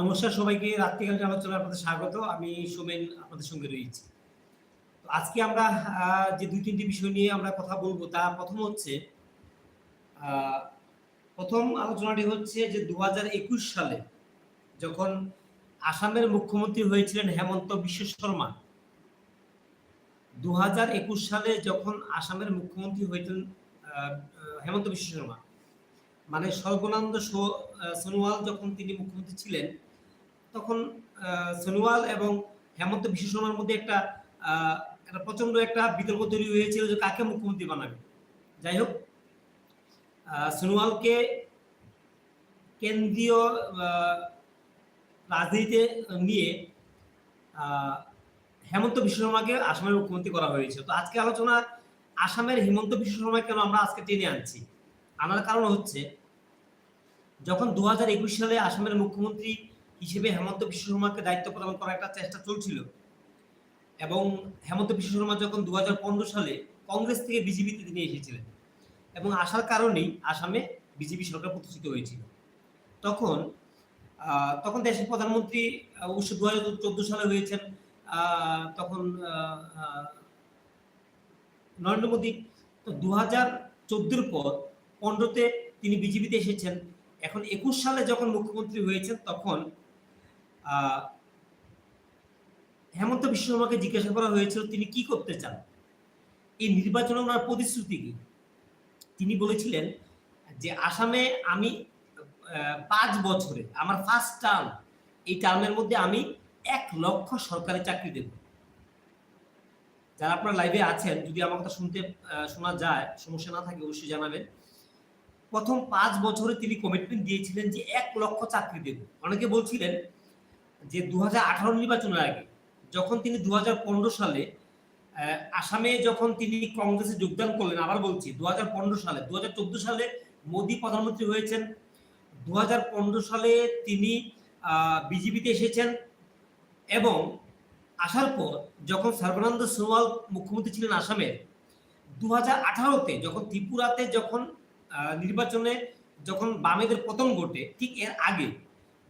নমস্কার সবাইকে। রাত্রিকালীন আলোচনায় আপনাদের স্বাগত। আমি সোমেন আপনাদের সঙ্গে রয়েছি। তো আজকে আমরা যে দুই তিনটি বিষয় নিয়ে আমরা কথা বলব, তা প্রথম হচ্ছে প্রথম আলোচনাটি হচ্ছে যে দু সালে যখন আসামের মুখ্যমন্ত্রী হয়েছিলেন হেমন্ত বিশ্ব শর্মা দু সালে যখন আসামের মুখ্যমন্ত্রী হয়েছিলেন হেমন্ত বিশ্ব শর্মা মানে সর্বনন্দ সোনোয়াল যখন তিনি মুখ্যমন্ত্রী ছিলেন, তখন সোনোয়াল এবং হেমন্ত বিশ্ব শর্মার মধ্যে একটা একটা প্রচণ্ড একটা বিতর্ক তৈরি হয়েছিল যে কাকে মুখ্যমন্ত্রী বানাবে। যাই হোক সোনোয়ালকে কেন্দ্রীয় রাজনীতিতে নিয়ে হেমন্ত বিশ্ব শর্মাকে আসামের মুখ্যমন্ত্রী করা হয়েছে তো আজকে আলোচনা আসামের হেমন্ত বিশ্ব শর্মা কেন আমরা আজকে টেনে আনছি? আনার কারণ হচ্ছে যখন দু হাজার একুশ সালে আসামের মুখ্যমন্ত্রী হিসেবে হেমন্ত বিশ্ব শর্মাকে দায়িত্ব প্রদান করার একটা চেষ্টা চলছিল, এবং হেমন্ত বিশ্ব শর্মা যখন দু হাজার পনেরো সালে কংগ্রেস থেকে বিজেপিতে তিনি এসেছিলেন, এবং আসার কারণেই আসামে বিজেপি সরকার প্রতিষ্ঠিত হয়েছিল। তখন তখন দেশের প্রধানমন্ত্রী অবশ্য দু হাজার চোদ্দ সালে হয়েছেন তখন নরেন্দ্র মোদী। তো দু হাজার চোদ্দোর পর পনেরোতে তিনি বিজেপিতে এসেছেন এখন একুশ সালে যখন মুখ্যমন্ত্রী হয়েছেন তখন হেমন্ত বিশ্ব শর্মাকে জিজ্ঞাসা করা হয়েছিল তিনি কি করতে চান? এই নির্বাচনে ওনার প্রতিশ্রুতি কি? তিনি বলেছিলেন যে আসামে আমি পাঁচ বছরে, আমার ফার্স্ট টার্ম এই টার্মের মধ্যে আমি এক লক্ষ সরকারি চাকরি দেব। যারা আপনার লাইভে আছেন, যদি আমার কথা শুনতে শোনা যায়, সমস্যা না থাকে, অবশ্যই জানাবেন। প্রথম পাঁচ বছরে তিনি কমিটমেন্ট দিয়েছিলেন যে এক লক্ষ চাকরি দেব। অনেকে বলছিলেন যে দু হাজার নির্বাচনের আগে যখন তিনি দু হাজার পনেরো সালে আসামে যখন তিনি কংগ্রেসে যোগদান করলেন, আবার বলছি দু হাজার পনেরো সালে দু হাজার চোদ্দ সালে মোদী প্রধানমন্ত্রী হয়েছেন দু হাজার পনেরো সালে তিনি বিজেপিতে এসেছেন এবং আসার পর যখন সর্বানন্দ সোনোয়াল মুখ্যমন্ত্রী ছিলেন আসামের দু হাজার আঠারোতে যখন ত্রিপুরাতে যখন নির্বাচনে যখন বামেদের পতন ঘটে ঠিক এর আগে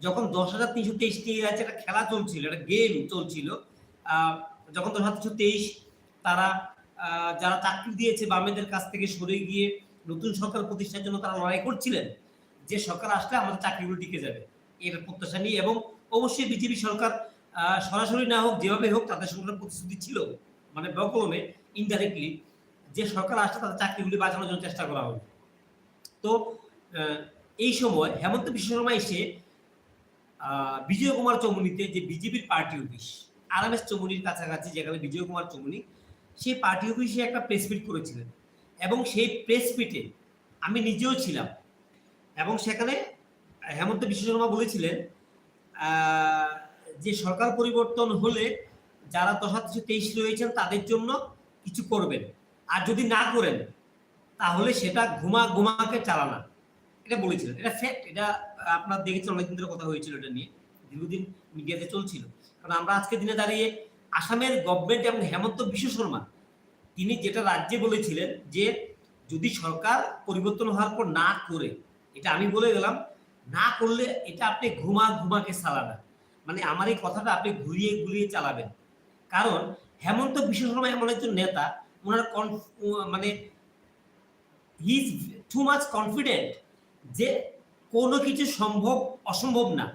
যখন দশ হাজার তিনশো তেইশ নিয়ে আছে একটা খেলা চলছিল, একটা গেম চলছিল যখন দশ হাজার তিনশো তেইশ তারা যারা চাকরি দিয়েছে বামেদের কাছ থেকে সরে গিয়ে নতুন সরকার প্রতিষ্ঠার জন্য তারা লড়াই করছিলেন, যে সরকার আসলে আমাদের চাকরিগুলো টিকে যাবে। এর প্রত্যাশা নিয়ে এবং অবশ্যই বিজেপি সরকার সরাসরি না হোক, যেভাবে হোক তাদের সঙ্গে প্রতিশ্রুতি ছিল মানে বকলমে ইনডাইরেক্টলি যে সরকার আসলে তাদের চাকরিগুলি বাঁচানোর জন্য চেষ্টা করা হবে। তো এই সময় হেমন্ত বিশ্ব শর্মা এসে বিজয় কুমার চৌমুনিতে যে বিজেপির পার্টি অফিস আরামেশ চৌমুনির কাছাকাছি যেখানে বিজয় কুমার চৌমুনি সেই পার্টি অফিসে একটা প্রেস মিট করেছিলেন। এবং সেই প্রেস মিটে আমি নিজেও ছিলাম। এবং সেখানে হেমন্ত বিশ্ব শর্মা বলেছিলেন যে সরকার পরিবর্তন হলে যারা দশ হাজার তেইশ রয়েছেন তাদের জন্য কিছু করবেন। আর যদি না করেন তাহলে সেটা ঘুমা ঘুমাকে চালানা। এটা বলেছিলেন। এটা ফ্যাক্ট এটা আপনার দেখেছেন, অনেকদিন ধরে কথা হয়েছিল এটা নিয়ে। দীর্ঘদিন মিডিয়াতে চলছিল। কারণ আমরা আজকের দিনে দাঁড়িয়ে আসামের গভর্নমেন্ট এবং হেমন্ত বিশ্ব শর্মা, তিনি যেটা রাজ্যে বলেছিলেন যে, যদি সরকার পরিবর্তন হওয়ার পর না করে, এটা আমি বলে গেলাম, না করলে এটা আপনি ঘুমা ঘুমাকে চালাবেন। মানে আমার এই কথাটা আপনি ঘুরিয়ে ঘুরিয়ে চালাবেন। কারণ হেমন্ত বিশ্ব শর্মা এমন একজন নেতা, ওনার মানে he is too much confident যে কোনো কিছু সম্ভব, অসম্ভব না।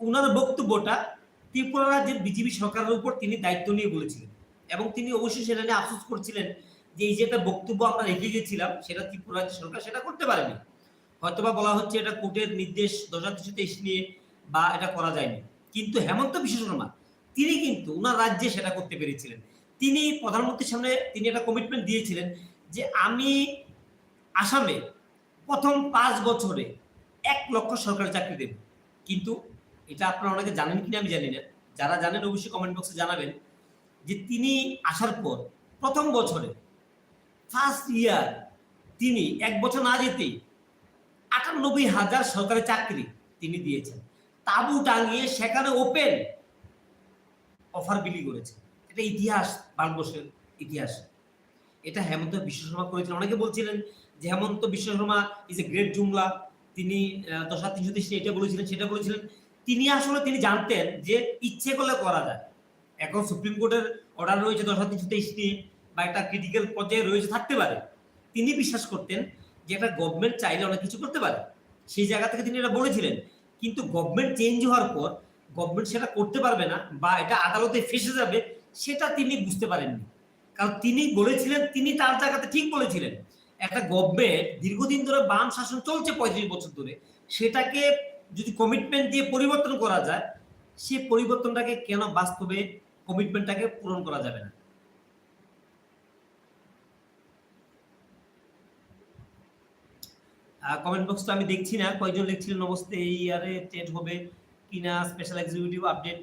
ওনার বক্তব্যটা ত্রিপুরা রাজ্যের বিজেপি সরকারের উপর তিনি দায়িত্ব নিয়ে বলেছিলেন এবং তিনি অবশ্যই সেটা নিয়ে আফসোস করছিলেন যে এই যে একটা বক্তব্য আমরা রেখে গেছিলাম সেটা ত্রিপুরা রাজ্য সরকার সেটা করতে পারেনি। হয়তোবা বলা হচ্ছে এটা কোর্টের নির্দেশ দশ তেইশ নিয়ে বা এটা করা যায়নি। কিন্তু হেমন্ত বিশ্ব শর্মা, তিনি কিন্তু ওনার রাজ্যে সেটা করতে পেরেছিলেন। তিনি প্রধানমন্ত্রীর সামনে তিনি একটা কমিটমেন্ট দিয়েছিলেন যে আমি আসামে প্রথম পাঁচ বছরে এক লক্ষ সরকারি চাকরি দেব। কিন্তু এটা আপনারা অনেকে জানেন কিনা আমি জানি না। যারা জানেন অবশ্যই কমেন্ট বক্সে জানাবেন যে তিনি আসার পর প্রথম বছরে ফার্স্ট ইয়ার তিনি এক বছর না যেতেই আটানব্বই হাজার সরকারি চাকরি তিনি দিয়েছেন। তাবু টাঙিয়ে সেখানে ওপেন অফার বিলি করেছে এটা ইতিহাস, ভারতবর্ষের ইতিহাস। এটা হেমন্ত বিশ্ব শর্মা করেছিলেন। অনেকে বলছিলেন যে Himanta Biswa Sarma is a great জুমলা তিনি দশা তিনশো তিরিশে এটা বলেছিলেন, সেটা বলেছিলেন। তিনি আসলে তিনি জানতেন যে ইচ্ছে করলে করা যায়। এখন সুপ্রিম কোর্টের অর্ডার রয়েছে দশা তিনশো তেইশ নিয়ে, বা একটা ক্রিটিক্যাল পর্যায়ে রয়েছে, থাকতে পারে। তিনি বিশ্বাস করতেন যে একটা গভর্নমেন্ট চাইলে অনেক কিছু করতে পারে। সেই জায়গা থেকে তিনি এটা বলেছিলেন। কিন্তু গভর্নমেন্ট চেঞ্জ হওয়ার পর গভর্নমেন্ট সেটা করতে পারবে না, বা এটা আদালতে ফেসে যাবে, সেটা তিনি বুঝতে পারেননি। কারণ তিনি বলেছিলেন তিনি তার জায়গাতে ঠিক বলেছিলেন, একটা গভর্নমেন্ট দীর্ঘদিন ধরে বাম শাসন চলছে পঁয়ত্রিশ বছর ধরে, সেটাকে যদি কমিটমেন্ট দিয়ে পরিবর্তন করা যায়, সে পরিবর্তনটাকে কেন বাস্তবে কমিটমেন্টটাকে পূরণ করা যাবে না? কমেন্ট বক্স তো আমি দেখছি না, কয়জন লিখছিলেন অবস্থা, এই ইয়ারে টেট হবে কিনা স্পেশাল এক্সিকিউটিভ আপডেট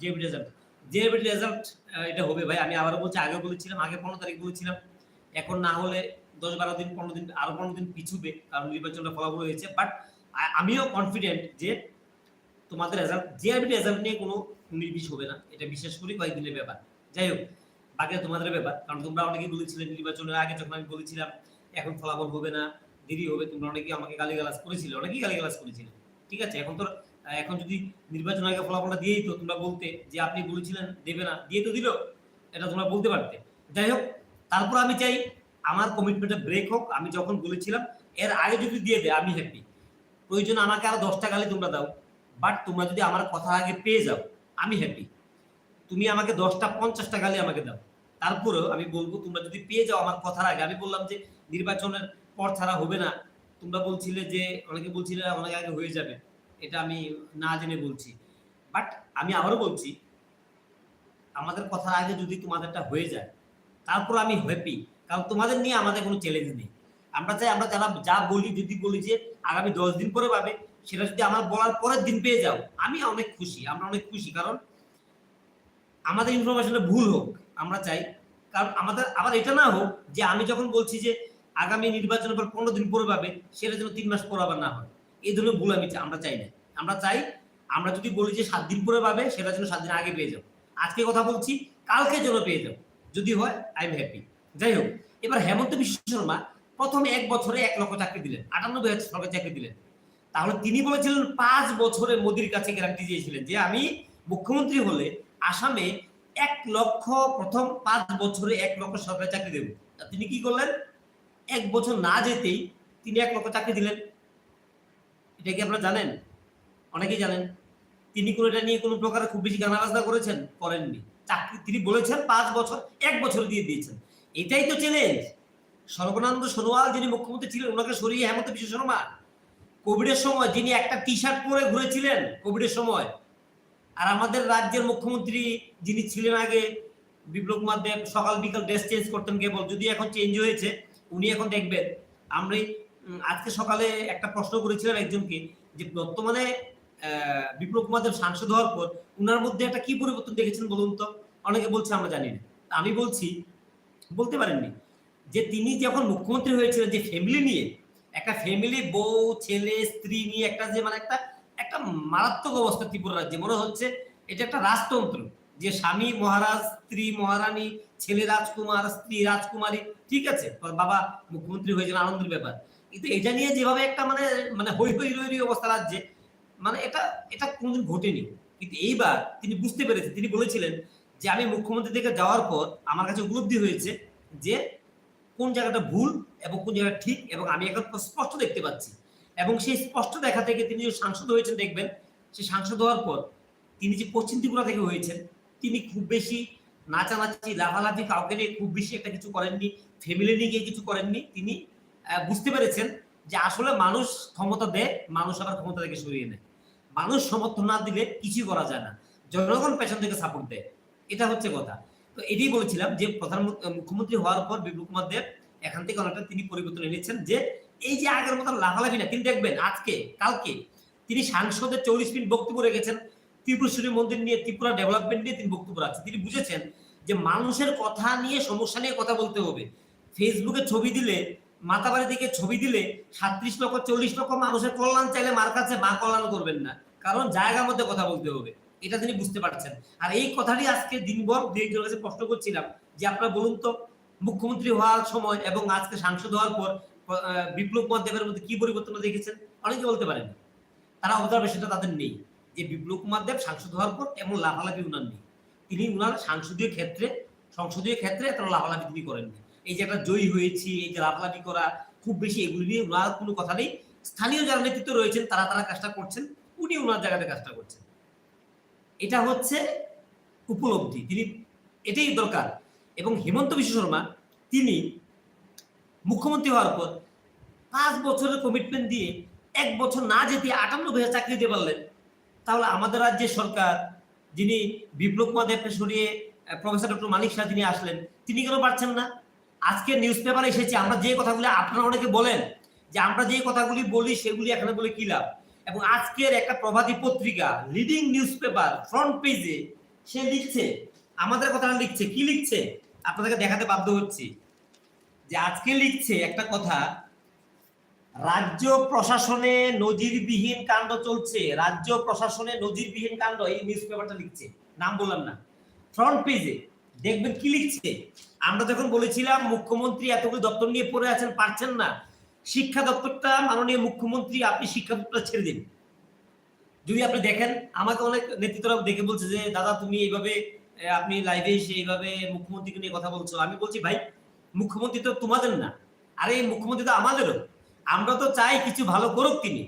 জেবি রেজাল্ট জেবি রেজাল্ট এটা হবে ভাই। আমি আবারও বলছি আগে বলেছিলাম, আগে পনেরো তারিখ বলেছিলাম। এখন না হলে দশ বারো দিন, পনেরো দিন, আরও পনেরো দিন পিছুবে, কারণ নির্বাচনটা ফলাফল হয়েছে। বাট আমিও কনফিডেন্ট যে তোমাদের রেজাল্ট জেআরবি রেজাল্ট নিয়ে কোনো নির্বিষ হবে না। এটা বিশেষ করি, কয়েকদিনের ব্যাপার। যাই হোক বাকিটা তোমাদের ব্যাপার। কারণ তোমরা অনেকেই বলেছিলে নির্বাচনের আগে, যখন আমি বলেছিলাম, এখন ফলাফল হবে না, দেরি হবে, তোমরা অনেকেই আমাকে গালিগালাজ করেছিলে, অনেকেই গালিগালাজ করেছিলে। ঠিক আছে, এখন তো এখন যদি নির্বাচন আগে ফলাফলটা দিয়েই তো তোমরা বলতে, যে আপনি বলেছিলেন দেবে না, দিয়ে তো দিল। এটা তোমরা বলতে পারতে। যাই হোক, তারপর আমি চাই আমার কমিটমেন্টটা ব্রেক হোক, আমি যখন বলেছিলাম, এর আগে যদি দিয়ে দেয়, আমি হ্যাপি প্রয়োজন আমাকে আরও দশটা গালি তোমরা দাও বাট তোমরা যদি আমার কথা আগে পেয়ে যাও, আমি হ্যাপি তুমি আমাকে দশটা, পঞ্চাশটা গালি আমাকে দাও। তারপরেও আমি বলব, তোমরা যদি পেয়ে যাও আমার কথার আগে, আমি বললাম যে নির্বাচনের পর ছাড়া হবে না। তোমরা বলছিলে যে, অনেকে বলছিলে অনেক আগে হয়ে যাবে। এটা আমি না জেনে বলছি। বাট আমি আবারও বলছি, আমাদের কথার আগে যদি তোমাদেরটা হয়ে যায়, তারপর আমি হ্যাপি কারণ তোমাদের নিয়ে আমাদের কোনো চ্যালেঞ্জ নেই। আমরা চাই আমরা যারা যা বলি, যদি বলি যে আগামী দশ দিন পরে পাবে, সেটা যদি আমার বলার পরের দিন পেয়ে যাও, আমি অনেক খুশি, আমরা অনেক খুশি, কারণ আমাদের ইনফরমেশনটা ভুল হোক, আমরা চাই, কারণ আমাদের, আবার এটা না হোক যে আমি যখন বলছি যে আগামী নির্বাচনের পর পনেরো দিন পরে পাবে, সেটা যেন তিন মাস পর আবার না হয়। এই ধরনের ভুল আমি আমরা চাই না। আমরা চাই, আমরা যদি বলি যে সাত দিন পরে পাবে, সেটা যেন সাত দিন আগে পেয়ে যাও। আজকে কথা বলছি, কালকে যেন পেয়ে যাও। যদি হয় আই এম হ্যাপি যাই হোক, এবার হেমন্ত বিশ্ব শর্মা প্রথমে এক বছরে এক লক্ষ চাকরি দিলেন, আটানব্বই হাজার সরকারি চাকরি দিলেন। তাহলে তিনি বলেছিলেন, পাঁচ বছরে মোদির কাছে গ্যারান্টি দিয়েছিলেন যে আমি মুখ্যমন্ত্রী হলে আসামে এক লক্ষ, প্রথম পাঁচ বছরে এক লক্ষ সরকারি চাকরি দেব। তিনি কি করলেন? এক বছর না যেতেই তিনি এক লক্ষ চাকরি দিলেন। এটা কি আপনারা জানেন? অনেকেই জানেন। তিনি কোনো এটা নিয়ে কোনো প্রকারে খুব বেশি গানাবাজনা করেছেন, করেননি। চাকরি তিনি বলেছেন পাঁচ বছর, এক বছর দিয়ে দিয়েছেন। এটাই তো চ্যালেঞ্জ সর্বনানন্দ সোনোয়াল যিনি মুখ্যমন্ত্রী ছিলেন, ওনাকে সরিয়ে হেমন্ত বিশ্ব শর্মা। কোভিডের সময় যিনি একটা টি শার্ট পরে ঘুরেছিলেন, কোভিডের সময়। আর আমাদের রাজ্যের মুখ্যমন্ত্রী যিনি ছিলেন আগে, বিপ্লব কুমার দেব সকাল বিকাল ড্রেস চেঞ্জ করতেন কেবল। যদি এখন চেঞ্জ হয়েছে, উনি এখন দেখবেন। আমরা আজকে সকালে একটা প্রশ্ন করেছিলাম একজনকে যে বর্তমানে বিপ্লব কুমার দেব সাংসদ হওয়ার পর উনার মধ্যে একটা কি পরিবর্তন দেখেছেন বলুন তো? অনেকে বলছে আমরা জানি না। আমি বলছি, বলতে পারেননি যে তিনি যখন মুখ্যমন্ত্রী হয়েছিলেন যে ফ্যামিলি নিয়ে, একটা ফ্যামিলি বউ, ছেলে, স্ত্রী নিয়ে একটা যে মানে একটা একটা মারাত্মক অবস্থা ত্রিপুরা রাজ্যে। মনে হচ্ছে এটা একটা রাজতন্ত্র যে স্বামী, মহারাজ, স্ত্রী, মহারানী, ছেলে রাজকুমার, স্ত্রী রাজকুমারী, ঠিক আছে? বাবা মুখ্যমন্ত্রী হয়েছেন, আনন্দের ব্যাপার। কিন্তু এটা নিয়ে যেভাবে একটা মানে মানে হই হই রই রই অবস্থা রাজ্যে মানে এটা এটা কোনোদিন ঘটেনি। কিন্তু এইবার তিনি বুঝতে পেরেছেন, তিনি বলেছিলেন যে আমি মুখ্যমন্ত্রী থেকে যাওয়ার পর আমার কাছে উপলব্ধি হয়েছে যে কোন জায়গাটা ভুল এবং কোন জায়গাটা ঠিক এবং আমি এখন স্পষ্ট দেখতে পাচ্ছি। এবং সেই স্পষ্ট দেখা থেকে তিনি যে সাংসদ হয়েছেন, দেখবেন, সেই সাংসদ হওয়ার পর তিনি যে পশ্চিম ত্রিপুরা থেকে হয়েছেন, তিনি খুব বেশি নাচানাচি, লাফালাফি কাউকে নিয়ে খুব বেশি একটা কিছু করেননি ফ্যামিলি নিয়ে গিয়ে কিছু করেননি। তিনি বুঝতে পেরেছেন যে আসলে মানুষ ক্ষমতা দেয়, মানুষ আবার ক্ষমতা থেকে সরিয়ে নেয়। মানুষ সমর্থন না দিলে কিছুই করা যায় না। জনগণ পেছন থেকে সাপোর্ট দেয়। এটা হচ্ছে কথা। তো এটাই বলেছিলাম যে প্রধানমন্ত্রী মুখ্যমন্ত্রী হওয়ার পর বিপ্লব কুমার দেব এখান থেকে অনেকটা তিনি পরিবর্তন এনেছেন যে এই যে আগের মতন লাফালাফি না তিনি দেখবেন আজকে, কালকে তিনি সাংসদে চল্লিশ মিনিট বক্তব্য রেখেছেন। ত্রিপুরেশ্বরী মন্দির নিয়ে, ত্রিপুরা ডেভেলপমেন্ট নিয়ে তিনি বক্তব্য রাখছেন। তিনি বুঝেছেন যে মানুষের কথা নিয়ে, সমস্যা নিয়ে কথা বলতে হবে। ফেসবুকে ছবি দিলে মাতাবাড়ি থেকে ছবি দিলে সাত্রিশ লক্ষ, চল্লিশ লক্ষ মানুষের কল্যাণ চাইলে মার কাছে মা কল্যাণ করবেন না। কারণ জায়গার মধ্যে কথা বলতে হবে। এটা তিনি বুঝতে পারছেন। আর এই কথাটি আজকে দিনভর দু কাছে প্রশ্ন করছিলাম যে আপনারা বলুন তো, মুখ্যমন্ত্রী হওয়ার সময় এবং আজকে সাংসদ হওয়ার পর বিপ্লব কুমার দেবের মধ্যে কি পরিবর্তন দেখেছেন? অনেকে বলতে পারেন। তারা অবজারভেশনটা তাদের নেই যে বিপ্লব কুমার দেব সাংসদ হওয়ার পর এমন লাভালাভি উনার নেই। তিনি উনার সাংসদীয় ক্ষেত্রে, সংসদীয় ক্ষেত্রে এত লাভালাভি তিনি করেননি। এই যে একটা জয়ী হয়েছি, এই যে লাফালাফি করা, খুব বেশি এগুলি নিয়ে ওনার কোনো কথা নেই। স্থানীয় যারা নেতৃত্ব রয়েছেন, তারা তারা কাজটা করছেন, উনি ওনার জায়গাতে কাজটা করছেন। এটা হচ্ছে উপলব্ধি, তিনি এটাই দরকার। এবং হেমন্ত বিশ্ব শর্মা, তিনি মুখ্যমন্ত্রী হওয়ার পর পাঁচ বছরের কমিটমেন্ট দিয়ে এক বছর না যেতে আটান্ন হাজার চাকরি দিতে পারলেন। তাহলে আমাদের রাজ্যের সরকার, যিনি বিপ্লব কুমার দেবকে সরিয়ে প্রফেসর ডক্টর মানিক শাহ যিনি আসলেন, তিনি কেন পারছেন না? আজকে নিউজ পেপারে এসেছে, আমরা যে কথাগুলি আপনারা অনেকে বলেন, যে আমরা যে কথাগুলি বলি, সেগুলি এখানে বলে কি লাভ? এবং আজকের একটা প্রভাতী পত্রিকা লিডিং নিউজ পেপার ফ্রন্ট পেজে সে লিখছে, আমাদের কথাটা লিখছে, কি লিখছে? আপনাদেরকে দেখাতে বাধ্য হচ্ছি। যে আজকে লিখছে একটা কথা, রাজ্য প্রশাসনে নজিরবিহীন কাণ্ড চলছে। রাজ্য প্রশাসনে নজিরবিহীন কাণ্ড, এই নিউজ পেপারটা লিখছে। নাম বললাম না। ফ্রন্ট পেজে দেখবেন কি লিখছে? আমরা যখন বলেছিলাম মুখ্যমন্ত্রী এতগুলো দপ্তর নিয়ে পড়ে আছেন, পারছেন না। শিক্ষা দপ্তরটা মাননীয় মুখ্যমন্ত্রী, আপনি শিক্ষা দপ্তরটা ছেড়ে দিন। যদি আপনি দেখেন, আমাকে অনেক নেতৃত্বরা দেখে বলছে যে, দাদা, তুমি এইভাবে আপনি লাইভে এসে এইভাবে মুখ্যমন্ত্রীকে নিয়ে কথা বলছো। আমি বলছি, ভাই, মুখ্যমন্ত্রী তো তোমাদের না। আরে, মুখ্যমন্ত্রী তো আমাদেরও। আমরা তো চাই কিছু ভালো করুক তিনি।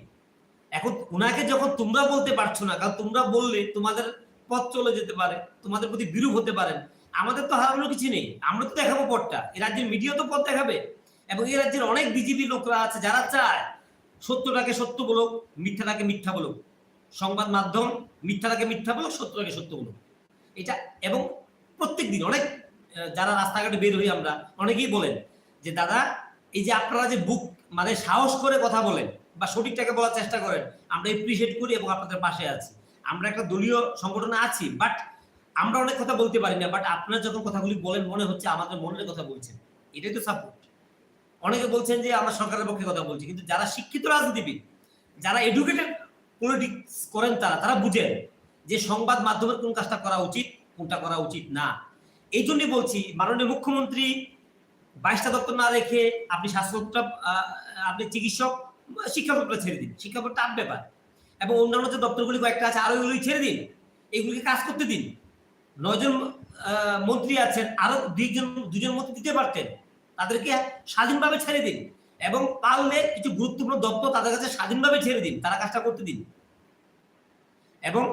এখন ওনাকে যখন তোমরা বলতে পারছ না, কারণ তোমরা বললে তোমাদের পথ চলে যেতে পারে, তোমাদের প্রতি বিরূপ হতে পারেন আমাদের তো হারানোর কিছু নেই। আমরা তো দেখাবো পথটা। এই রাজ্যের মিডিয়া তো পথ দেখাবে। এবং এই রাজ্যের অনেক বিজেপি লোকরা আছে যারা চায় সত্যটাকে সত্য বলুক, মিথ্যাটাকে মিথ্যা বলুক। সংবাদ মাধ্যম মিথ্যাটাকে মিথ্যা বলুক, সত্যটাকে সত্য বলুক। এটা এবং প্রত্যেক দিন অনেক যারা রাস্তাঘাটে বের হই আমরা, অনেকেই বলেন যে, দাদা, এই যে আপনারা যে বুক মানে সাহস করে কথা বলেন বা সঠিকটাকে বলার চেষ্টা করেন, আমরা এপ্রিসিয়েট করি এবং আপনাদের পাশে আছি। আমরা একটা দলীয় সংগঠনে আছি বাট আমরা অনেক কথা বলতে পারি না বাট আপনারা যখন কথাগুলি বলেন মনে হচ্ছে আমাদের মনের কথা বলছেন। এটাই তো সাপোর্ট অনেকে বলছেন যে আমরা সরকারের পক্ষে কথা বলছি। কিন্তু যারা শিক্ষিত রাজনীতিবিদ যারা এডুকেটেড পলিটিক্স করেন তারা তারা বুঝেন যে সংবাদ মাধ্যমের কোন কাজটা করা উচিত কোনটা করা উচিত না। এই জন্যই বলছি মাননীয় মুখ্যমন্ত্রী বাইশটা দপ্তর না রেখে আপনি স্বাস্থ্য দপ্তর আহ, আপনি চিকিৎসক শিক্ষা ছেড়ে দিন। শিক্ষা দপ্তর ব্যাপার। এবং অন্যান্য যে দপ্তরগুলি কয়েকটা আছে আরও এগুলি ছেড়ে দিন। এগুলিকে কাজ করতে দিন। নয়জন মন্ত্রী আছেন, আরও দুইজন দুজন মন্ত্রী দিতে পারতেন, তাদেরকে স্বাধীনভাবে ছেড়ে দিন এবং পারলে কিছু গুরুত্বপূর্ণ দপ্তর তাদের কাছে স্বাধীনভাবে ছেড়ে দিন, তারা কাজটা করতে দিন। এবং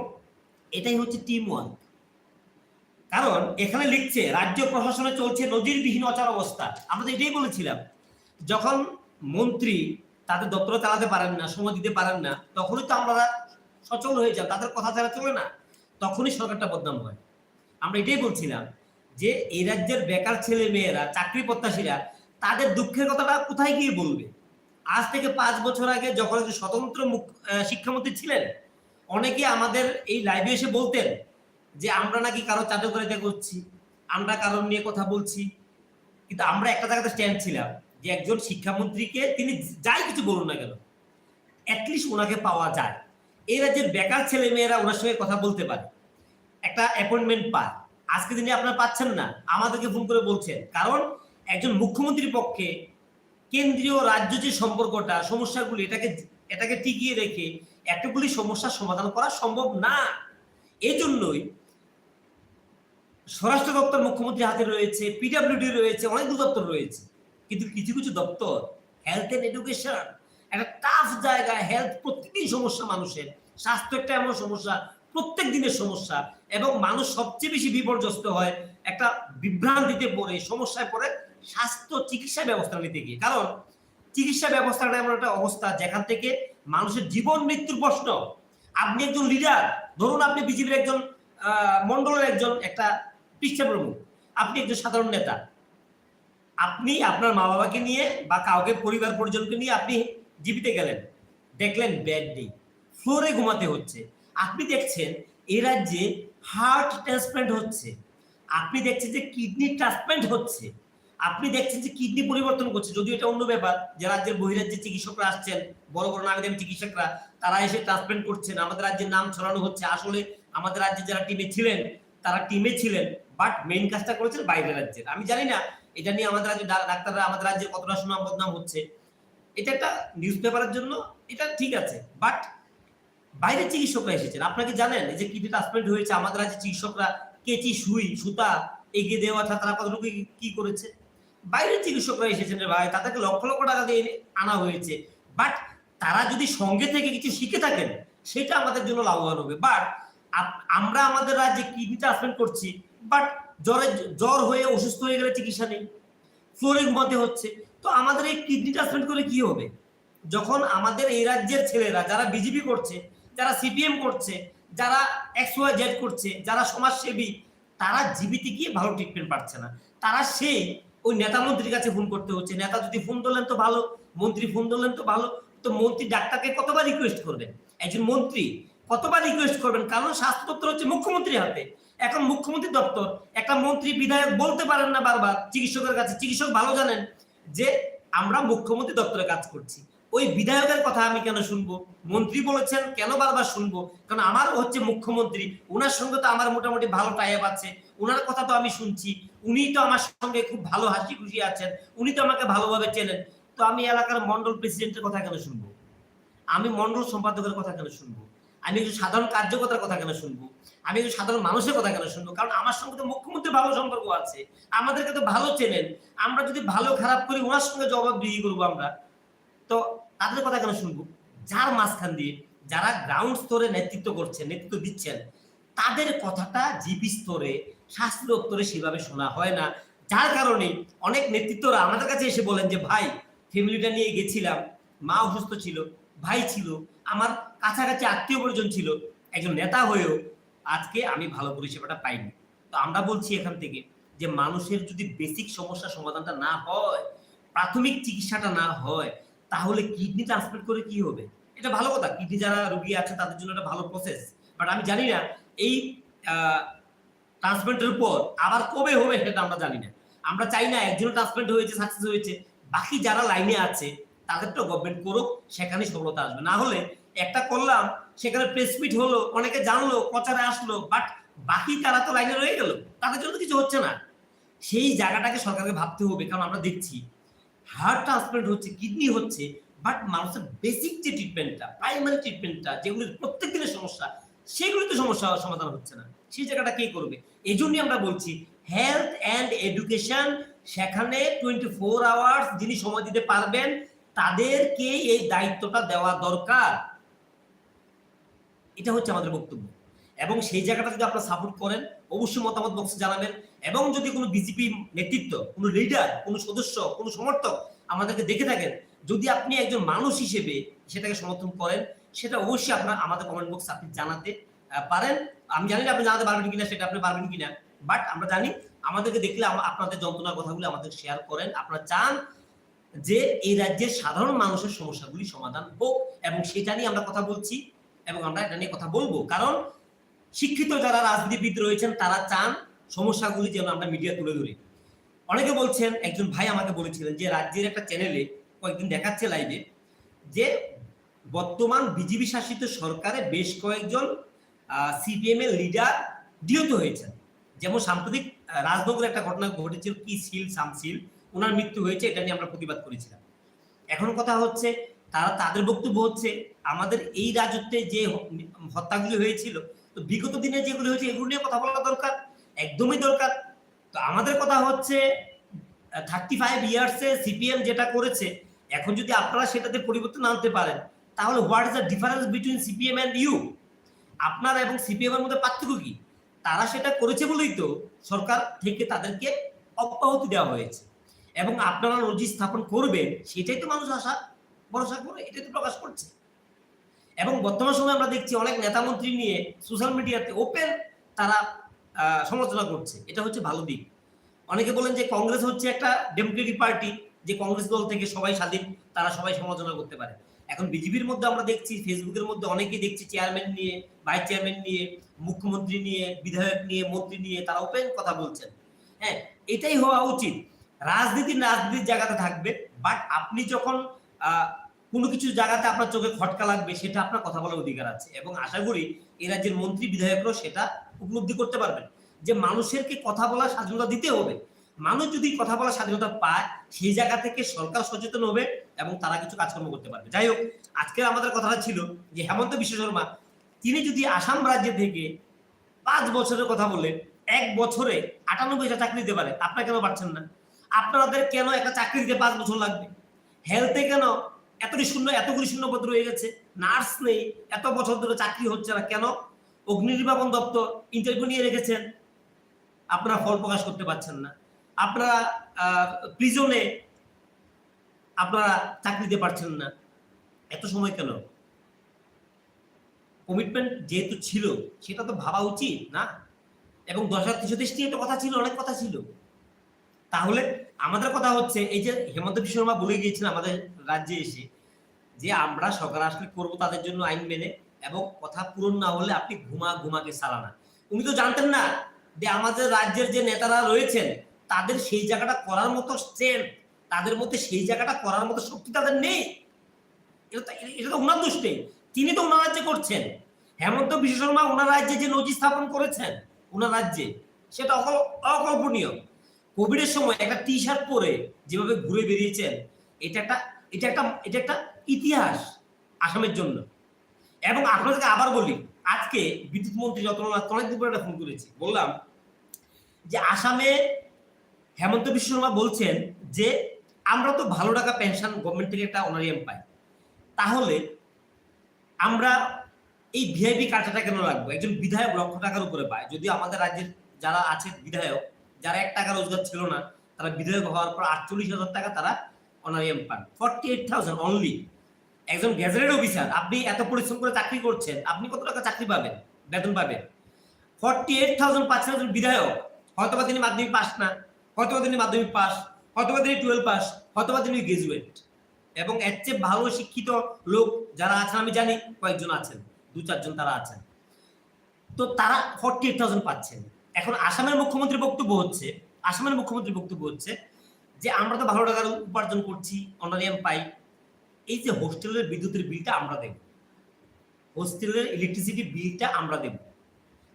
এটাই হচ্ছে টিম ওয়ার্ক কারণ এখানে লিখছে, রাজ্য প্রশাসনে চলছে নজিরবিহীন অচার অবস্থা। আমরা তো এটাই বলেছিলাম, যখন মন্ত্রী তাদের দপ্তর চালাতে পারেন না, সময় দিতে পারেন না, তখনই তো আমরা সচল হয়ে যান তাদের কথা ছাড়া চলে না, তখনই সরকারটা বদনাম হয়। আমরা এটাই বলছিলাম যে এই রাজ্যের বেকার ছেলে মেয়েরা চাকরি প্রত্যাশীরা, তাদের দুঃখের কথাটা কোথায় গিয়ে বলবে? আজ থেকে পাঁচ বছর আগে যখন একজন স্বতন্ত্র শিক্ষামন্ত্রী ছিলেন, অনেকে আমাদের এই লাইভে এসে বলতেন যে, আমরা নাকি কারও চাটুকারিতা করছি আমরা কারোর নিয়ে কথা বলছি। কিন্তু আমরা একটা জায়গাতে স্ট্যান্ড ছিলাম যে, একজন শিক্ষামন্ত্রীকে তিনি যাই কিছু বলুন না কেন অ্যাটলিস্ট ওনাকে পাওয়া যায়। এই রাজ্যের বেকার ছেলে মেয়েরা ওনার সঙ্গে কথা বলতে পারে। একটা অ্যাপয়েন্টমেন্ট পায়। আজকে দিনে আপনারা পাচ্ছেন না, আমাদেরকে ফোন করে বলছেন। কারণ একজন মুখ্যমন্ত্রীর পক্ষে কেন্দ্রীয় রাজ্য যে সম্পর্কটা, সমস্যাগুলি, এটাকে এটাকে টিকিয়ে রেখে এতগুলি সমস্যার সমাধান করা সম্ভব না। এই জন্যই স্বরাষ্ট্র দপ্তর মুখ্যমন্ত্রীর হাতে রয়েছে পিডাব্লিউডি রয়েছে, অনেক দপ্তর রয়েছে। কিন্তু কিছু কিছু দপ্তর হেলথ এন্ড এডুকেশন একটা টাফ জায়গা হেলথ প্রত্যেকদিন সমস্যা মানুষের, স্বাস্থ্য একটা এমন সমস্যা প্রত্যেক দিনের সমস্যা এবং মানুষ সবচেয়ে বেশি বিপর্যস্ত হয় একটা বিভ্রান্তিতে পড়ে, সমস্যায় পড়ে স্বাস্থ্য চিকিৎসা ব্যবস্থা নিতে গিয়ে। কারণ চিকিৎসা ব্যবস্থাটা এমন একটা অবস্থা যেখান থেকে মানুষের জীবন মৃত্যুর প্রশ্ন। আপনি একজন লিডার ধরুন আপনি বিজেপির একজন মন্ডলের একজন একটা পৃষ্ঠা প্রমুখ, আপনি একজন সাধারণ নেতা। আপনি আপনার মা বাবাকে নিয়ে বা কাউকে পরিবার পরিজনকে নিয়ে আপনি জীবিতে গেলেন। দেখলেন ব্যাড ডে ফ্লোরে ঘুমাতে হচ্ছে। আপনি দেখছেন এই রাজ্যে হার্ট ট্রান্সপ্লান্ট হচ্ছে। আপনি দেখছেন যে কিডনি ট্রান্সপ্লান্ট হচ্ছে। আপনি দেখছেন যে কিডনি পরিবর্তন করছে। যদিও এটা অন্য ব্যাপার, যে রাজ্যের বহিরাজ্যে চিকিৎসকরা আসছেন, বড় বড় দামি চিকিৎসকরা, তারা এসে ট্রান্সপ্লান্ট করছেন। আমাদের রাজ্যের নাম ছড়ানো হচ্ছে। আসলে আমাদের রাজ্যে যারা টিমে ছিলেন, তারা টিমে ছিলেন বাট মেইন কাজটা করেছেন বাইরের রাজ্যের। আমি জানি না, এটা নিয়ে আমাদের রাজ্যে ডাক্তাররা আমাদের রাজ্যে কতটা সুনাম বদনাম হচ্ছে। এটা একটা নিউজ পেপারের জন্য, এটা ঠিক আছে বাট বাইরে চিকিৎসকরা এসেছেন। আপনাকে জানেন? যে কিডনি ট্রান্সপ্লান্ট হয়েছে, আমাদের রাজ্যে চিকিৎসকরা কেচি, সুই, সুতা এগিয়ে দেওয়া তারা কতটুকু কি- করেছে? বাইরের চিকিৎসকরা এসেছেন রে ভাই, তাদেরকে লক্ষ লক্ষ টাকা দিয়ে আনা হয়েছে। বাট তারা যদি সঙ্গে থেকে কিছু শিখে থাকেন, সেটা আমাদের জন্য লাভবান হবে। বাট আমরা আমাদের রাজ্যে কিডনি ট্রান্সপ্লান্ট করছি বাট জ্বরে জ্বর হয়ে অসুস্থ হয়ে গেলে চিকিৎসা নেই ফ্লোরে ঘুমাতে হচ্ছে। তো আমাদের এই কিডনি ট্রান্সপ্লান্ট করে কি হবে? যখন আমাদের এই রাজ্যের ছেলেরা, যারা বিজেপি করছে যারা সিপিএম করছে, যারা এক্স ওয়াই জেড করছে, যারা সমাজসেবী, তারা জীবিত গিয়ে ভালো ট্রিটমেন্ট পাচ্ছে না। তারা সেই ওই নেতা মন্ত্রীর কাছে ফোন করতে হচ্ছে। নেতা যদি ফোন ধরলেন তো ভালো, মন্ত্রী ফোন ধরলেন তো ভালো, তো মন্ত্রী ডাক্তারকে কতবার রিকোয়েস্ট করবেন? একজন মন্ত্রী কতবার রিকোয়েস্ট করবেন? কারণ স্বাস্থ্য দপ্তর হচ্ছে মুখ্যমন্ত্রীর হাতে। এখন মুখ্যমন্ত্রী দপ্তর, একটা মন্ত্রী বিধায়ক বলতে পারেন না বারবার, চিকিৎসকের কাছে। চিকিৎসক ভালো জানেন যে আমরা মুখ্যমন্ত্রী দপ্তরে কাজ করছি। ওই বিধায়কের কথা আমি কেন শুনব? মন্ত্রী বলেছেন, কেন বারবার শুনব? কারণ আমার হচ্ছে মুখ্যমন্ত্রী ওনার সঙ্গে তো আমার মোটামুটি ভালো টাইপ আছে। ওনার কথা তো আমি শুনছি। উনি তো আমার সঙ্গে খুব ভালো হাসি খুশি আছেন। উনি তো আমাকে ভালোভাবে চেনেন। তো আমি এলাকার মন্ডল প্রেসিডেন্টের কথা কেন শুনব? আমি মন্ডল সম্পাদকের কথা কেন শুনব? আমি একজন সাধারণ কার্যকর্তার কথা কেন শুনব? আমি একজন সাধারণ মানুষের কথা কেন শুনব? কারণ আমার সঙ্গে তো মুখ্যমন্ত্রী ভালো সম্পর্ক আছে। আমাদেরকে তো ভালো চেনেন। আমরা যদি ভালো, খারাপ করি ওনার সঙ্গে জবাবদিহি করব আমরা। তো তাদের কথা কেন শুনব? যার মাঝখান দিয়ে যারা গ্রাউন্ড স্তরে নেতৃত্ব করছেন, নেতৃত্ব দিচ্ছেন, তাদের কথাটা জিপি স্তরে স্বাস্থ্য দপ্তরে সেভাবে শোনা হয় না। যার কারণে অনেক নেতৃত্বরা আমাদের কাছে এসে বলেন যে, ভাই ফ্যামিলিটা নিয়ে গেছিলাম। মা অসুস্থ ছিল, ভাই ছিল, আমার কাছাকাছি আত্মীয় পরিজন ছিল, একজন নেতা হয়েও আজকে আমি ভালো পরিষেবাটা পাইনি। তো আমরা বলছি এখান থেকে যে, মানুষের যদি বেসিক সমস্যা সমাধানটা না হয়, প্রাথমিক চিকিৎসাটা না হয় তাহলে কিডনি ট্রান্সপ্লান্ট করে কি হবে? এটা ভালো কথা। কিডনি যারা রোগী আছে, তাদের জন্য একটা ভালো প্রসেস বাট আমি জানি না, এই ট্রান্সপ্লান্টের পর আবার কবে হবে সেটা আমরা জানি না। আমরা চাই না একজন ট্রান্সপ্লান্ট হয়েছে সাকসেস হয়েছে। বাকি যারা লাইনে আছে তাদেরটা গভর্নমেন্ট করুক, সেখানে সফলতা আসবে। না হলে একটা করলাম, সেখানে প্রেসমিট হলো, অনেকে জানলো, প্রচারে আসলো বাট বাকি তারা তো লাইনে রয়ে গেল? তাদের জন্য কিছু হচ্ছে না। সেই জায়গাটাকে সরকারকে ভাবতে হবে, কারণ আমরা দেখছি হার্ট ট্রান্সপ্লান্ট হচ্ছে কিডনি হচ্ছে বাট মানুষের বেসিক যে ট্রিটমেন্টটা প্রাইমারি ট্রিটমেন্টটা যেগুলির প্রত্যেক দিনের সমস্যা সেগুলি তো সমস্যা সমাধান হচ্ছে না। সেই জায়গাটা কে করবে? এই জন্যই আমরা বলছি হেলথ অ্যান্ড এডুকেশন সেখানে টোয়েন্টি ফোর আওয়ার্স যিনি সময় দিতে পারবেন, তাদেরকে এই দায়িত্বটা দেওয়া দরকার। এটা হচ্ছে আমাদের বক্তব্য। এবং সেই জায়গাটা যদি আপনারা সাপোর্ট করেন, অবশ্যই মতামত বক্সে জানাবেন। এবং যদি কোনো বিজেপি নেতৃত্ব, কোনো লিডার কোনো সদস্য, কোনো সমর্থক আমাদেরকে দেখে থাকেন, যদি আপনি একজন মানুষ হিসেবে সেটাকে সমর্থন করেন, সেটা অবশ্যই আপনার, আমাদের কমেন্ট বক্সে আপনি জানাতে পারেন। আমি জানি না আপনি জানাতে পারবেন কিনা, সেটা আপনি পারবেন কিনা বাট আমরা জানি আমাদেরকে দেখলে আপনাদের যন্ত্রণার কথাগুলো আমাদের শেয়ার করেন। আপনারা চান যে এই রাজ্যের সাধারণ মানুষের সমস্যাগুলি সমাধান হোক, এবং সেটা নিয়ে আমরা কথা বলছি, এবং আমরা এটা নিয়ে কথা বলব। কারণ শিক্ষিত যারা রাজনীতিবিদ রয়েছেন, তারা চান সমস্যাগুলি যেন আমরা মিডিয়া তুলে ধরি। অনেকে বলছেন, একজন ভাই আমাকে বলেছিলেন যে, রাজ্যের একটা চ্যানেলে কয়েকদিন দেখাচ্ছে লাইভে যে, বর্তমান বিজেপি শাসিত সরকারে বেশ কয়েকজন সিপিএম এর লিডার নিহত হয়েছেন। যেমন সাম্প্রতিক রাজনগরে একটা ঘটনা ঘটেছিল, কি সিল সামসিল ওনার মৃত্যু হয়েছে, এটা নিয়ে আমরা প্রতিবাদ করেছিলাম। এখন কথা হচ্ছে, তারা তাদের বক্তব্য হচ্ছে, আমাদের এই রাজত্বে যে হত্যাগুলি হয়েছিল, তো বিগত দিনে যেগুলি হয়েছে, এগুলো নিয়ে কথা বলা দরকার। একদমই দরকার। তো আমাদের কথা হচ্ছে থার্টি ফাইভ ইয়ার্সে সিপিএম যেটা করেছে, এখন যদি আপনারা সেটাতে পরিবর্তন আনতে পারেন, তাহলে what is the difference between CPM and you আপনার এবং সিপিএম এর মধ্যে পার্থক্য কি? তারা সেটা করেছে বলেই তো সরকার থেকে তাদেরকে অব্যাহতি দেওয়া হয়েছে। এবং আপনারা নজির স্থাপন করবেন, সেটাই তো মানুষ আশা, ভরসা করে, এটাই তো প্রকাশ করছে। এবং বর্তমান সময়ে আমরা দেখছি অনেক নেতা মন্ত্রী নিয়ে সোশ্যাল মিডিয়াতে ওপেন তারা সমালোচনা করছে। এটা হচ্ছে ভালো দিক। অনেকে বলেন যে কংগ্রেস হচ্ছে একটা ডেমোক্রেটিক পার্টি, যে কংগ্রেস দল থেকে সবাই স্বাধীন, তারা সবাই সমালোচনা করতে পারে। এখন বিজেপির মধ্যে আমরা দেখছি, ফেসবুকের মধ্যে অনেকেই দেখছি চেয়ারম্যান নিয়ে ভাইস চেয়ারম্যান নিয়ে, মুখ্যমন্ত্রী নিয়ে, বিধায়ক নিয়ে, মন্ত্রী নিয়ে তারা ওপেন কথা বলছেন। হ্যাঁ এটাই হওয়া উচিত। রাজনীতি রাজনীতির জায়গাতে থাকবে বাট আপনি যখন কোনো কিছু জায়গাতে আপনার চোখে খটকা লাগবে, সেটা আপনার কথা বলার অধিকার আছে। এবং আশা করি এই রাজ্যের মন্ত্রী, বিধায়করাও সেটা উপলব্ধি করতে পারবেন। যে মানুষেরকে কথা বলার স্বাধীনতা দিতে হবে। মানুষ যদি কথা বলার স্বাধীনতা পায়, সেই জায়গা থেকে সরকার সচেতন হবে এবং তারা কিছু কাজকর্ম করতে পারবে। যাই হোক, আজকের আমাদের কথাটা ছিল যে হেমন্ত বিশ্ব শর্মা, তিনি যদি আসাম রাজ্য থেকে পাঁচ বছরের কথা বলে এক বছরে আটানব্বইটা চাকরি দিতে পারে, আপনারা কেন পারছেন না? আপনাদের কেন একটা চাকরি দিতে পাঁচ বছর লাগবে? হেলথে কেন এতটি শূন্য, এতগুলি শূন্যপদ রয়ে গেছে? নার্স নেই, এত বছর ধরে চাকরি হচ্ছে না, কেন? অগ্নি নির্বাপন দপ্তর ইন্টারভিউ নিয়ে রেখেছেন। আপনারা ফল প্রকাশ করতে পারছেন না। আপনারা প্রিজনে আপনারা চাকরি দিতে পারছেন না। এত সময় কেন? কমিটমেন্ট যেহেতু ছিল, সেটা তো ভাবা উচিত, না? এবং দশ হাজার তিনশো নিয়ে একটা কথা ছিল, অনেক কথা ছিল। তাহলে আমাদের কথা হচ্ছে, এই যে হেমন্ত বিশ্ব শর্মা বলে গিয়েছিলেন আমাদের রাজ্যে এসে, যে আমরা সরকার আসলে করব তাদের জন্য আইন মেনে এবং কথা পূরণ না হলে আপনি ঘুমা ঘুমাকে সালানা উনি তো জানতেন না যে আমাদের রাজ্যের যে নেতারা রয়েছেন, তাদের সেই জায়গাটা করার মতো স্ট্রেংথ তাদের মধ্যে সেই জায়গাটা করার মতো শক্তি তাদের নেই। এটা এটা তো ওনার দোষ নেই। তিনি তো ওনার রাজ্যে করছেন। হেমন্ত বিশ্ব শর্মা ওনার রাজ্যে যে নজির স্থাপন করেছেন, ওনার রাজ্যে, সেটা অকল- অকল্পনীয়। কোভিডের সময় একটা টি শার্ট পরে যেভাবে ঘুরে বেরিয়েছেন এটা একটা এটা একটা এটা একটা ইতিহাস আসামের জন্য। এবং আপনাদেরকে আবার বলি, আজকে বিদ্যুৎ মন্ত্রী যতনাথ অনেকদিন পরে একটা ফোন করেছি। বললাম যে আসামে হেমন্ত বিশ্ব শর্মা বলছেন যে আমরা তো ভালো টাকা পেনশন গভর্নমেন্ট থেকে একটা অনারিয়াম পাই। তাহলে আমরা এই ভিআইপি কার্ডটা কেন রাখব? একজন বিধায়ক লক্ষ টাকার উপরে পায়। যদি আমাদের রাজ্যের যারা আছে বিধায়ক, যারা এক টাকা রোজগার ছিল না, তারা বিধায়ক হওয়ার পর আটচল্লিশ হাজার টাকা তারা অনারিয়াম পান। ফর্টি এইট থাউজেন্ড অনলি একজন গ্যাজেটেড অফিসার, আপনি এত পরিশ্রম করে চাকরি করছেন, আপনি কত টাকা চাকরি পাবেন, বেতন পাবেন? ফর্টি এইট থাউজেন্ড পাচ্ছেন একজন বিধায়ক, হয়তোবা তিনি মাধ্যমিক পাস না, হয়তোবা তিনি মাধ্যমিক পাস, হয়তোবা তিনি টুয়েলভ পাস, হয়তোবা তিনি গ্রাজুয়েট এবং এর চেয়ে ভালো শিক্ষিত লোক যারা আছেন, আমি জানি কয়েকজন আছেন, দু চারজন তারা আছেন। তো তারা ফর্টি এইট থাউজেন্ড পাচ্ছেন। এখন আসামের মুখ্যমন্ত্রীর বক্তব্য হচ্ছে, আসামের মুখ্যমন্ত্রীর বক্তব্য হচ্ছে যে, আমরা তো ভালো টাকার উপার্জন করছি অনারিয়াম পাই। এই যে হোস্টেলের বিদ্যুতের বিলটা আমরা দেব, হোস্টেলের ইলেকট্রিসিটি বিলটা আমরা দেব।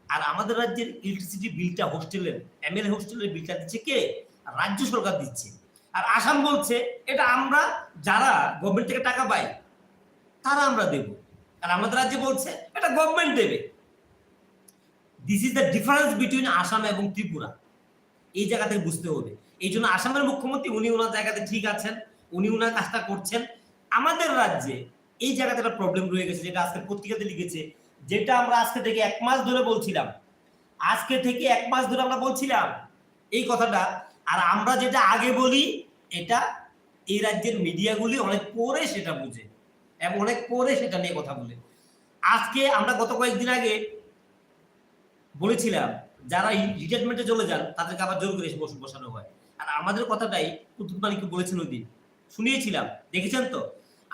আর আমাদের রাজ্যের ইলেকট্রিসিটি বিলটা হোস্টেলের এমএলএ হোস্টেলের বিলটা দিচ্ছে কে? রাজ্য সরকার দিচ্ছে। আর আসাম বলছে, এটা আমরা যারা গভর্নমেন্ট থেকে টাকা পাই, তারা আমরা দেব। আর আমাদের রাজ্যে বলছে, এটা গভর্নমেন্ট দেবে। This is the difference between Assam এবং ত্রিপুরা। এই জায়গা থেকে বুঝতে হবে। এই জন্য আসামের মুখ্যমন্ত্রী, উনি ওনার জায়গাতে ঠিক আছেন, উনি ওনার কাজটা করছেন। আমাদের রাজ্যে এই জায়গাতে একটা প্রবলেম রয়ে গেছে, যেটা আজকে পত্রিকাতে লিখেছে, যেটা আমরা আজকে থেকে এক মাস ধরে বলছিলাম। আজকে থেকে এক মাস ধরে আমরা বলছিলাম এই কথাটা। আর আমরা যেটা আগে বলি, এটা এই রাজ্যের মিডিয়াগুলি অনেক পরে সেটা বুঝে এবং অনেক পরে সেটা নিয়ে কথা বলে। আজকে আমরা গত কয়েকদিন আগে বলেছিলাম, যারা রিটায়ারমেন্টে চলে যান, তাদেরকে আবার জোর করে বসানো হয়। আর আমাদের কথাটাই কুতুব মালিককে বলেছেন ওই দিন। শুনিয়েছিলাম, দেখেছেন তো?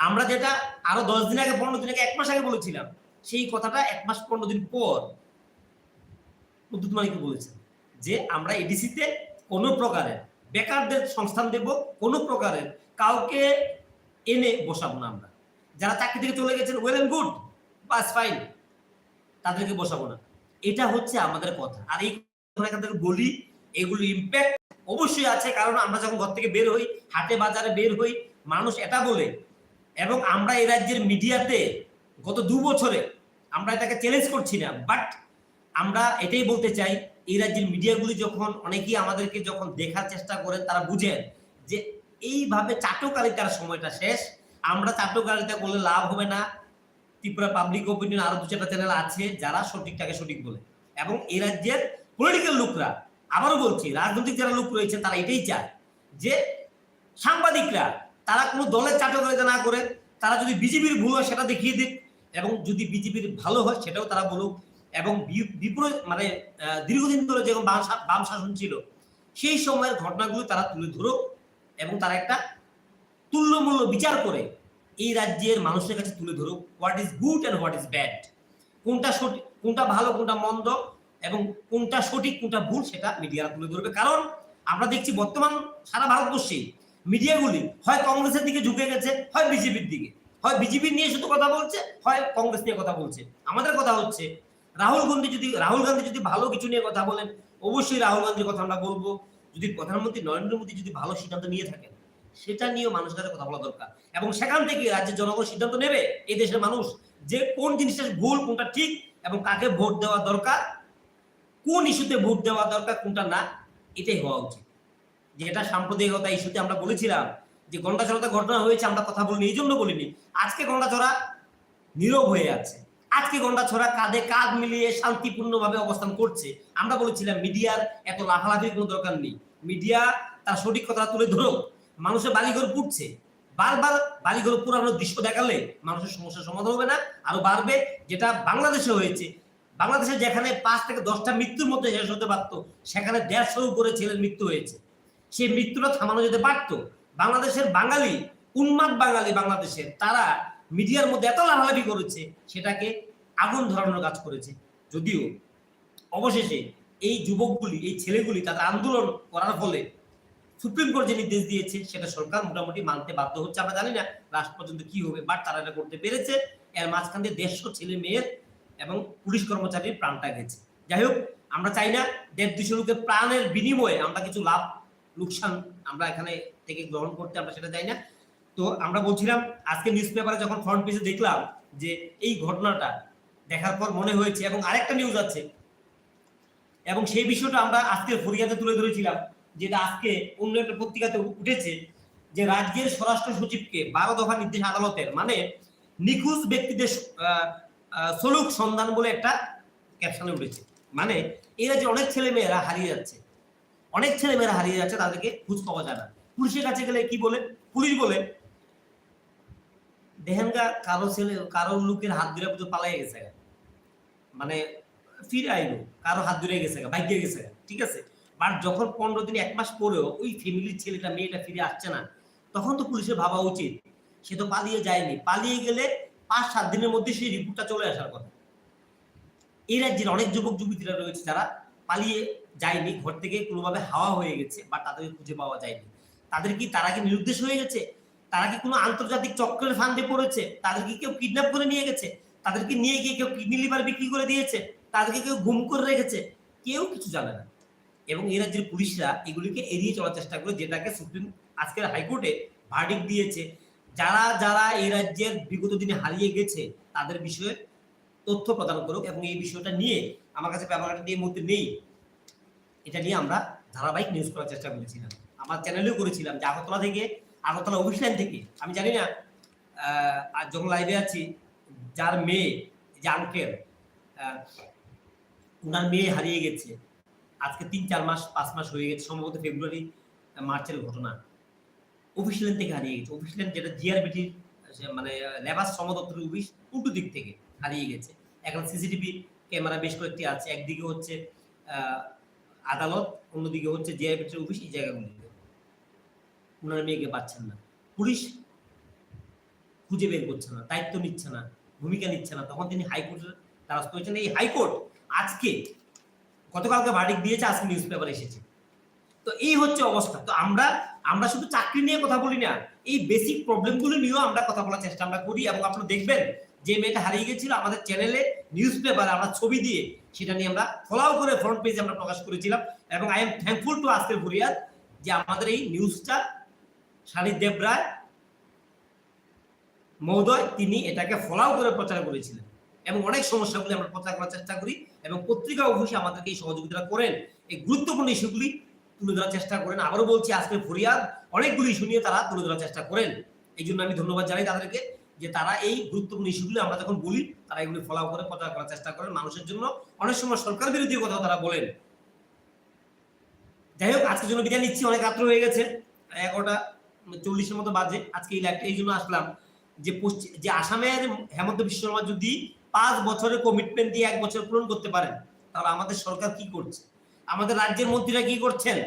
আমরা যেটা আরও দশ দিন আগে, পনেরো দিন আগে, এক মাস আগে বলেছিলাম, সেই কথাটা এক মাস, পনেরো দিন পর কুতুব মালিককে বলেছেন যে আমরা এডিসিতে কোনো প্রকারের বেকারদের সংস্থান দেব, কোনো প্রকারের কাউকে এনে বসাবো না আমরা। যারা চাকরি থেকে চলে গেছেন ওয়েল এন্ড গুড বাস ফাইন তাদেরকে বসাবো না। এটা হচ্ছে আমাদের কথা। আর এই কথা এখান থেকে বলি, এগুলো ইম্প্যাক্ট অবশ্যই আছে, কারণ আমরা যখন ঘর থেকে বের হই, হাটে বাজারে বের হই, মানুষ এটা বলে এবং আমরা এই রাজ্যের মিডিয়াতে গত দু বছরে আমরা এটাকে চ্যালেঞ্জ করছি না বাট আমরা এটাই বলতে চাই, এই রাজ্যের মিডিয়াগুলি যখন অনেকেই আমাদেরকে যখন দেখার চেষ্টা করেন, তারা বুঝেন যে এইভাবে চাটকালিতার সময়টা শেষ। আমরা চাটকারিতা করলে লাভ হবে না। ত্রিপুরা পাবলিক ওপিনিয়ন আরও দু চারটা চ্যানেল আছে যারা সঠিকটাকে সঠিক বলে। এবং এই রাজ্যের পলিটিক্যাল লোকরা, আবারও বলছি, রাজনৈতিক যারা লোক রয়েছে তারা এটাই চায় যে সাংবাদিকরা তারা কোনো দলের চাটকারিতা না করে, তারা যদি বিজেপির ভুল হয় সেটা দেখিয়ে দিক এবং যদি বিজেপির ভালো হয় সেটাও তারা বলুক এবং বিপরীত মানে দীর্ঘদিন ধরে যখন বাম শাসন ছিল, সেই সময়ের ঘটনাগুলো তারা তুলে ধরুক এবং তারা একটা তুল্যমূল্য বিচার করে এই রাজ্যের মানুষের কাছে তুলে ধরুক what is good and what is bad কোনটা সঠিক, কোনটা ভালো, কোনটা মন্দ এবং কোনটা সঠিক, কোনটা ভুল সেটা মিডিয়ারা তুলে ধরবে। কারণ আমরা দেখছি বর্তমান সারা ভারতবর্ষে মিডিয়াগুলি হয় কংগ্রেসের দিকে ঝুঁকে গেছে, হয় বিজেপির দিকে। হয় বিজেপি নিয়ে শুধু কথা বলছে, হয় কংগ্রেস নিয়ে কথা বলছে। আমাদের কথা হচ্ছে, রাহুল গান্ধী যদি, রাহুল গান্ধী যদি ভালো কিছু নিয়ে কথা বলেন, অবশ্যই রাহুল গান্ধীর কথা আমরা বলব। যদি প্রধানমন্ত্রী নরেন্দ্র মোদী যদি ভালো সিদ্ধান্ত নিয়ে থাকেন, সেটা নিয়েও মানুষের কাছে কথা বলা দরকার। এবং সেখান থেকে রাজ্যের জনগণ সিদ্ধান্ত নেবে, এই দেশের মানুষ যে কোন জিনিসটা ভুল কোনটা ঠিক এবং কাকে ভোট দেওয়া দরকার, কোন ইস্যুতে ভোট দেওয়া দরকার কোনটা না, এটাই হওয়া উচিত। যেটা সাম্প্রদায়িকতা ইস্যুতে আমরা বলেছিলাম যে গন্ডাচড়াতে ঘটনা হয়েছে, আমরা কথা বলিনি, এই জন্য বলিনি। আজকে গন্ডাচড়া নীরব হয়ে আছে আজকে গন্ডাছড়া কাঁধে কাঁধ মিলিয়ে শান্তিপূর্ণভাবে অবস্থান করছে। আমরা বলেছিলাম, মিডিয়ার এত লাফালাফির কোনো দরকার নেই। মিডিয়া তার সঠিক কথা তুলে ধরো মানুষের বালিঘর পুড়ছে। বারবার বাড়িঘর পুরানোর দৃশ্য দেখালে মানুষের সমস্যার সমাধান হবে না। আরও বাড়বে, যেটা বাংলাদেশে হয়েছে। বাংলাদেশে যেখানে পাঁচ থেকে দশটা মৃত্যুর মধ্যে শেষ হতে পারতো, সেখানে দেড়শো উপরে ছেলের মৃত্যু হয়েছে। সেই মৃত্যুটা থামানো যেতে পারতো। বাংলাদেশের বাঙালি, উন্মাদ বাঙালি বাংলাদেশের তারা মিডিয়ার মধ্যে এত লাভালাভি করেছে, সেটাকে আগুন ধরানোর কাজ করেছে। যদিও অবশেষে এই যুবকগুলি, এই ছেলেগুলি তাদের আন্দোলন করার ফলে সুপ্রিম কোর্ট যে নির্দেশ দিয়েছে, সেটা সরকার মোটামুটি মানতে বাধ্য হচ্ছে, আমরা জানি না লাস্ট পর্যন্ত কি হবে বাট তারা এটা করতে পেরেছে। এর মাঝখান দিয়ে দেড়শো ছেলে মেয়ের এবং পুলিশ কর্মচারীর প্রাণটা গেছে যাই হোক, আমরা চাই না দেড় দুশো লোকের প্রাণের বিনিময়ে আমরা কিছু লাভ লোকসান আমরা এখানে থেকে গ্রহণ করতে আমরা সেটা চাই না। তো আমরা বলছিলাম, আজকে নিউজ পেপারে যখন ফ্রন্ট পেজে দেখলাম যে এই ঘটনাটা দেখার পর মনে হয়েছে এবং আরেকটা নিউজ আছে, এবং সেই বিষয়টা আমরা আজকে ফরিয়াতে তুলে ধরেছিলাম, যেটা আজকে অন্য একটা পত্রিকাতে উঠেছে যে রাজ্যের স্বরাষ্ট্র সচিবকে বারো দফা নির্দেশ আদালতের মানে নিখোঁজ ব্যক্তিদের সলুক সন্ধান বলে একটা ক্যাপশনে উঠেছে। মানে এই রাজ্যে অনেক ছেলে মেয়েরা হারিয়ে যাচ্ছে। অনেক ছেলে মেয়েরা হারিয়ে যাচ্ছে তাদেরকে খোঁজ পাওয়া যায় না। পুলিশের কাছে গেলে কি বলে? পুলিশ বলে, দেহেনগা কারও ছেলে, কারও লোকের হাত ধরে পালাই গেছে মানে ফিরে আইলো, কারও হাত ধরে গেছে ভাগ্যে গেছে ঠিক আছে? বাট যখন পনেরো দিন, এক মাস পরেও ওই ফ্যামিলির ছেলেটা, মেয়েটা ফিরে আসছে না, তখন তো পুলিশের ভাবা উচিত। সে তো পালিয়ে যায়নি। পালিয়ে গেলে পাঁচ, সাত দিনের মধ্যে সেই রিপোর্টটা চলে আসার কথা। এই রাজ্যের অনেক যুবক যুবতীরা রয়েছে যারা পালিয়ে যায়নি, ঘর থেকে কোনোভাবে হাওয়া হয়ে গেছে, বা তাদেরকে খুঁজে পাওয়া যায়নি। তাদের কি তারা কি নিরুদ্দেশ হয়ে গেছে? তারা কি কোনো আন্তর্জাতিক চক্রের ফান্দে পড়েছে? তাদেরকে কেউ কিডন্যাপ করে নিয়ে গেছে? তাদেরকে নিয়ে গিয়ে কেউ কিডনি লিভার বিক্রি করে দিয়েছে? তাদেরকে কেউ গুম করে রেখেছে? কেউ কিছু জানে না। এবং এই রাজ্যের পুলিশরা এগুলিকে এড়িয়ে চলার চেষ্টা করে, যেটাকে সুপ্রিম, আজকের হাইকোর্টে ভার্ডিক দিয়েছে। যারা যারা এই রাজ্যের বিগত দিনে হারিয়ে গেছে, তাদের বিষয়ে তথ্য প্রদান করুক এবং এই বিষয়টা নিয়ে আমার কাছে ব্যাপারটা নিয়ে মুহূর্তে নেই। এটা নিয়ে আমরা ধারাবাহিক নিউজ করার চেষ্টা করেছিলাম। আমার চ্যানেলেও করেছিলাম, যে আগরতলা থেকে, আগরতলা অফিস লাইন থেকে। আমি জানি না যখন লাইভে আছি, যার মেয়ে যে আঙ্কেল ওনার মেয়ে হারিয়ে গেছে। আজকে তিন, চার মাস, পাঁচ মাস হয়ে গেছে, সম্ভবত ফেব্রুয়ারি মার্চের ঘটনা। অফিস লাইন থেকে হারিয়ে গেছে। অফিস লাইন যেটা জিআরবিটির মানে লেবাস সমদপ্তরের অফিস উল্টো দিক থেকে হারিয়ে গেছে। এখন সিসিটিভি ক্যামেরা বেশ কয়েকটি আছে। একদিকে হচ্ছে আদালত অন্যদিকে হচ্ছে জিআরবিটির অফিস এই জায়গাগুলিতে। ওনার মেয়েকে পাচ্ছেন না। পুলিশ খুঁজে বের করছে না, দায়িত্ব নিচ্ছে না, ভূমিকা নিচ্ছে না। তখন তিনি হাইকোর্টের দ্বারস্থ হয়েছেন। এই হাইকোর্ট আজকে, গতকালকে ভার্ডিক দিয়েছে, আজকে নিউজ পেপার এসেছে। তো এই হচ্ছে অবস্থা। তো আমরা আমরা শুধু চাকরি নিয়ে কথা বলি না, এই বেসিক প্রবলেমগুলো নিয়েও আমরা কথা বলার চেষ্টা আমরা করি এবং আপনারা দেখবেন যে মেয়েটা হারিয়ে গেছিল আমাদের চ্যানেলে নিউজ পেপার আমরা ছবি দিয়ে সেটা নিয়ে আমরা ফলাও করে ফ্রন্ট পেজে আমরা প্রকাশ করেছিলাম এবং আই এম থ্যাঙ্কফুল টু আজকের ফরিয়াদ যে আমাদের এই নিউজটা শানি দেবরায় মহোদয় তিনি এটাকে ফলাও করে প্রচার করেছিলেন এবং অনেক সমস্যাগুলি আমরা প্রচার করার চেষ্টা করি এবং পত্রিকা অবশ্যই আমাদেরকে এই সহযোগিতা করেন। এই গুরুত্বপূর্ণ ইস্যুগুলি তুলে ধরার চেষ্টা করেন। আবারও বলছি আজকে ফরিয়াদ অনেকগুলি ইস্যু নিয়ে তারা তুলে ধরার চেষ্টা করেন। এই জন্য আমি ধন্যবাদ জানাই তাদেরকে। যে তারা এই গুরুত্বপূর্ণ ইস্যুগুলি আমরা যখন বলি, তারা এগুলি ফলাও করে প্রচার করার চেষ্টা করেন। মানুষের জন্য অনেক সময় সরকার বিরোধী কথা তারা বলেন। যাই হোক, আজকের জন্য বিদায় নিচ্ছি, অনেক রাত্র হয়ে গেছে এগারোটা চল্লিশের মতো বাজে। আজকে এই লাইভটা এই জন্য আসলাম যে পশ্চিম যে আসামের হেমন্ত বিশ্ব শর্মা যদি পাঁচ বছরের কমিটমেন্ট দিয়ে এক বছর পূরণ করতে পারেন, তাহলে আমাদের সরকার কি করছে? আমাদের রাজ্যের মন্ত্রীরা কি করছেন?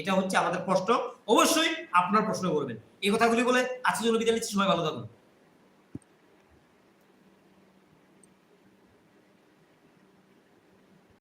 এটা হচ্ছে আমাদের প্রশ্ন। অবশ্যই আপনার প্রশ্ন করবেন। এই কথাগুলি বলে আজকের জন্য বিদায় নিচ্ছি, সবাই ভালো থাকুন।